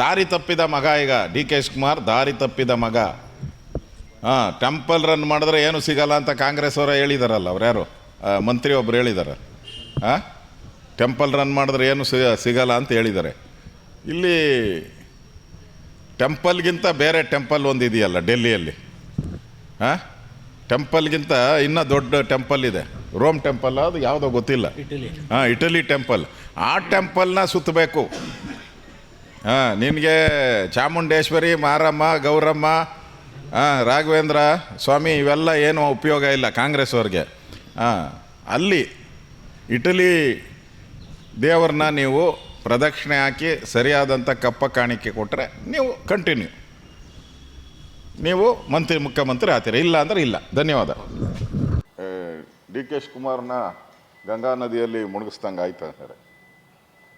ದಾರಿ ತಪ್ಪಿದ ಮಗ ಈಗ ಡಿ ಕೆ ಕುಮಾರ್ ದಾರಿ ತಪ್ಪಿದ ಮಗ. ಹಾಂ ಟೆಂಪಲ್ ರನ್ ಮಾಡಿದ್ರೆ ಏನು ಸಿಗಲ್ಲ ಅಂತ ಕಾಂಗ್ರೆಸ್ ಅವರ ಹೇಳಿದಾರಲ್ಲ ಅವ್ರು ಯಾರು? ಮಂತ್ರಿ ಒಬ್ರು ಹೇಳಿದ್ದಾರೆ ಹಾಂ ಟೆಂಪಲ್ ರನ್ ಮಾಡಿದ್ರೆ ಏನು ಸಿಗ ಸಿಗಲ್ಲ ಅಂತ ಹೇಳಿದ್ದಾರೆ ಇಲ್ಲಿ ಟೆಂಪಲ್ಗಿಂತ ಬೇರೆ ಟೆಂಪಲ್ ಒಂದು ಇದೆಯಲ್ಲ ಡೆಲ್ಲಿಯಲ್ಲಿ. ಹಾಂ ಟೆಂಪಲ್ಗಿಂತ ಇನ್ನೂ ದೊಡ್ಡ ಟೆಂಪಲ್ ಇದೆ. ರೋಮ್ ಟೆಂಪಲ್ ಅದು ಯಾವುದೋ ಗೊತ್ತಿಲ್ಲ. ಹಾಂ ಇಟಲಿ ಟೆಂಪಲ್. ಆ ಟೆಂಪಲ್ನ ಸುತ್ತಬೇಕು. ಹಾಂ ನಿನಗೆ ಚಾಮುಂಡೇಶ್ವರಿ, ಮಾರಮ್ಮ, ಗೌರಮ್ಮ, ಹಾಂ, ರಾಘವೇಂದ್ರ, ಸ್ವಾಮಿ, ಇವೆಲ್ಲ ಏನು ಉಪಯೋಗ ಇಲ್ಲ ಕಾಂಗ್ರೆಸ್ ಅವ್ರಿಗೆ. ಹಾಂ, ಅಲ್ಲಿ ಇಟಲಿ ದೇವ್ರನ್ನ ನೀವು ಪ್ರದಕ್ಷಿಣೆ ಹಾಕಿ ಸರಿಯಾದಂಥ ಕಪ್ಪ ಕಾಣಿಕೆ ಕೊಟ್ಟರೆ ನೀವು ಕಂಟಿನ್ಯೂ ನೀವು ಮಂತ್ರಿ, ಮುಖ್ಯಮಂತ್ರಿ ಆತೀರಿ ಇಲ್ಲ ಅಂದರೆ ಇಲ್ಲ. ಧನ್ಯವಾದ. ಡಿ ಕೆ ಶಿವಕುಮಾರ್ನ ಗಂಗಾ ನದಿಯಲ್ಲಿ ಮುಳುಗಿಸ್ದಂಗೆ ಆಯ್ತು ಅಂದರೆ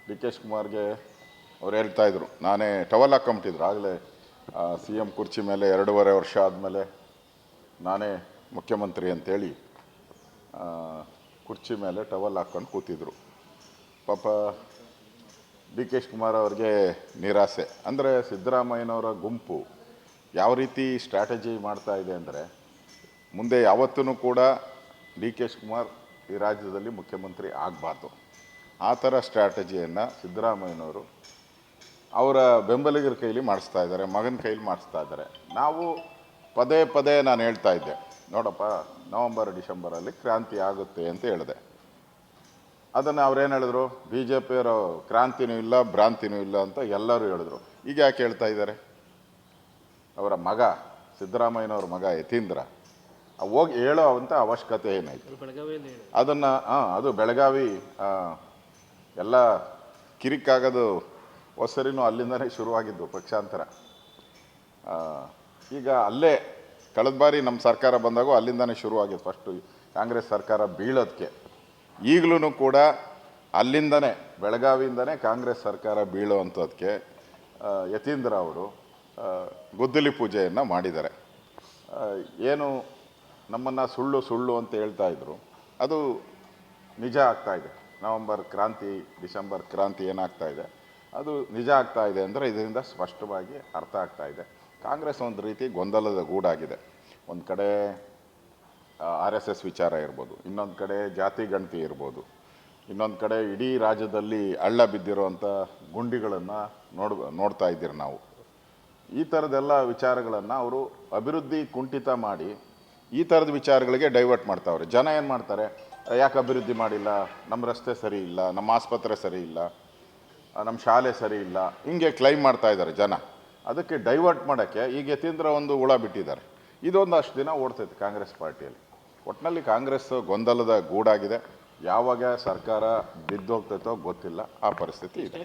ಡಿ ಕೆ ಶಿವಕುಮಾರ್ಗೆ ಅವ್ರು ಹೇಳ್ತಾ ಇದ್ರು. ನಾನೇ ಟವಲ್ ಹಾಕೊಂಬಿಟ್ಟಿದ್ರು. ಆಗಲೇ ಸಿ ಎಂ ಕುರ್ಚಿ ಮೇಲೆ ಎರಡೂವರೆ ವರ್ಷ ಆದಮೇಲೆ ನಾನೇ ಮುಖ್ಯಮಂತ್ರಿ ಅಂತೇಳಿ ಕುರ್ಚಿ ಮೇಲೆ ಟವಲ್ ಹಾಕ್ಕೊಂಡು ಕೂತಿದ್ರು. ಪಾಪ ಡಿ ಕೆ ಕುಮಾರ್ ಅವ್ರಿಗೆ ನಿರಾಸೆ. ಅಂದರೆ ಸಿದ್ದರಾಮಯ್ಯನವರ ಗುಂಪು ಯಾವ ರೀತಿ ಸ್ಟ್ರಾಟಜಿ ಮಾಡ್ತಾ ಇದೆ ಅಂದರೆ, ಮುಂದೆ ಯಾವತ್ತೂ ಕೂಡ ಡಿ ಕೆ ಕುಮಾರ್ ಈ ರಾಜ್ಯದಲ್ಲಿ ಮುಖ್ಯಮಂತ್ರಿ ಆಗಬಾರ್ದು. ಆ ಥರ ಸ್ಟ್ರಾಟಜಿಯನ್ನು ಸಿದ್ದರಾಮಯ್ಯನವರು ಅವರ ಬೆಂಬಲಿಗರ ಕೈಲಿ ಮಾಡಿಸ್ತಾ ಇದ್ದಾರೆ ಮಗನ ಕೈಲಿ ಮಾಡಿಸ್ತಾ ಇದ್ದಾರೆ. ನಾವು ಪದೇ ಪದೇ ನಾನು ಹೇಳ್ತಾ ಇದ್ದೆ ನೋಡಪ್ಪ ನವಂಬರ್ ಡಿಸೆಂಬರಲ್ಲಿ ಕ್ರಾಂತಿ ಆಗುತ್ತೆ ಅಂತ ಹೇಳಿದೆ. ಅದನ್ನು ಅವ್ರೇನು ಹೇಳಿದ್ರು? ಬಿ ಜೆ ಪಿಯವರು ಕ್ರಾಂತಿನೂ ಇಲ್ಲ ಭ್ರಾಂತಿನೂ ಇಲ್ಲ ಅಂತ ಎಲ್ಲರೂ ಹೇಳಿದ್ರು. ಈಗ ಯಾಕೆ ಹೇಳ್ತಾ ಇದ್ದಾರೆ? ಅವರ ಮಗ ಸಿದ್ದರಾಮಯ್ಯನವ್ರ ಮಗ ಯತೀಂದ್ರ ಹೋಗಿ ಹೇಳೋ ಅಂತ ಅವಶ್ಯಕತೆ ಏನಾಯಿತು? ಅದನ್ನು ಹಾಂ ಅದು ಬೆಳಗಾವಿ ಎಲ್ಲ ಕಿರಿಕಾಗೋದು ಹೊಸರಿನೂ ಅಲ್ಲಿಂದನೇ ಶುರುವಾಗಿದ್ದು ಪಕ್ಷಾಂತರ. ಈಗ ಅಲ್ಲೇ ಕಳೆದ ಬಾರಿ ನಮ್ಮ ಸರ್ಕಾರ ಬಂದಾಗ ಅಲ್ಲಿಂದನೇ ಶುರುವಾಗಿದೆ ಫಸ್ಟು ಕಾಂಗ್ರೆಸ್ ಸರ್ಕಾರ ಬೀಳೋದಕ್ಕೆ. ಈಗಲೂ ಕೂಡ ಅಲ್ಲಿಂದನೇ ಬೆಳಗಾವಿಯಿಂದನೇ ಕಾಂಗ್ರೆಸ್ ಸರ್ಕಾರ ಆ, ಯತೀಂದ್ರ ಅವರು ಗುದ್ದಲಿ ಪೂಜೆಯನ್ನು ಮಾಡಿದ್ದಾರೆ. ಏನು ನಮ್ಮನ್ನು ಸುಳ್ಳು ಸುಳ್ಳು ಅಂತ ಹೇಳ್ತಾ ಇದ್ರು ಅದು ನಿಜ ಆಗ್ತಾ ಇದೆ. ನವಂಬರ್ ಕ್ರಾಂತಿ ಡಿಸೆಂಬರ್ ಕ್ರಾಂತಿ ಏನಾಗ್ತಾ ಇದೆ. ಅದು ನಿಜ ಆಗ್ತಾ ಇದೆ ಅಂದರೆ ಇದರಿಂದ ಸ್ಪಷ್ಟವಾಗಿ ಅರ್ಥ ಆಗ್ತಾ ಇದೆ. ಕಾಂಗ್ರೆಸ್ ಒಂದು ರೀತಿ ಗೊಂದಲದ ಗೂಡಾಗಿದೆ. ಒಂದು ಕಡೆ ಆರ್ ಎಸ್ ಎಸ್ ವಿಚಾರ ಇರ್ಬೋದು, ಇನ್ನೊಂದು ಕಡೆ ಜಾತಿ ಗಣತಿ ಇರ್ಬೋದು, ಇನ್ನೊಂದು ಕಡೆ ಇಡೀ ರಾಜ್ಯದಲ್ಲಿ ಹಳ್ಳ ಬಿದ್ದಿರುವಂಥ ಗುಂಡಿಗಳನ್ನು ನೋಡ್, ನೋಡ್ತಾ ಇದ್ದೀರಿ ನಾವು. ಈ ಥರದೆಲ್ಲ ವಿಚಾರಗಳನ್ನು ಅವರು ಅಭಿವೃದ್ಧಿ ಕುಂಠಿತ ಮಾಡಿ ಈ ಥರದ ವಿಚಾರಗಳಿಗೆ ಡೈವರ್ಟ್ ಮಾಡ್ತಾವ್ರೆ. ಜನ ಏನು ಮಾಡ್ತಾರೆ, ಯಾಕೆ ಅಭಿವೃದ್ಧಿ ಮಾಡಿಲ್ಲ ನಮ್ಮ ರಸ್ತೆ ಸರಿ ಇಲ್ಲ ನಮ್ಮ ಆಸ್ಪತ್ರೆ ಸರಿ ಇಲ್ಲ ನಮ್ಮ ಶಾಲೆ ಸರಿ ಇಲ್ಲ, ಹಿಂಗೆ ಕ್ಲೈಮ್ ಮಾಡ್ತಾ ಇದ್ದಾರೆ ಜನ. ಅದಕ್ಕೆ ಡೈವರ್ಟ್ ಮಾಡೋಕ್ಕೆ ಈಗ ಯತೀಂದ್ರ ಒಂದು ಹುಳ ಬಿಟ್ಟಿದ್ದಾರೆ. ಇದೊಂದು ಅಷ್ಟು ದಿನ ಓಡ್ತೈತೆ ಕಾಂಗ್ರೆಸ್ ಪಾರ್ಟಿಯಲ್ಲಿ. ಒಟ್ಟಿನಲ್ಲಿ ಕಾಂಗ್ರೆಸ್ ಗೊಂದಲದ ಗೂಡಾಗಿದೆ. ಯಾವಾಗ ಸರ್ಕಾರ ಬಿದ್ದೋಗ್ತೈತೋ ಗೊತ್ತಿಲ್ಲ, ಆ ಪರಿಸ್ಥಿತಿ ಇದೆ.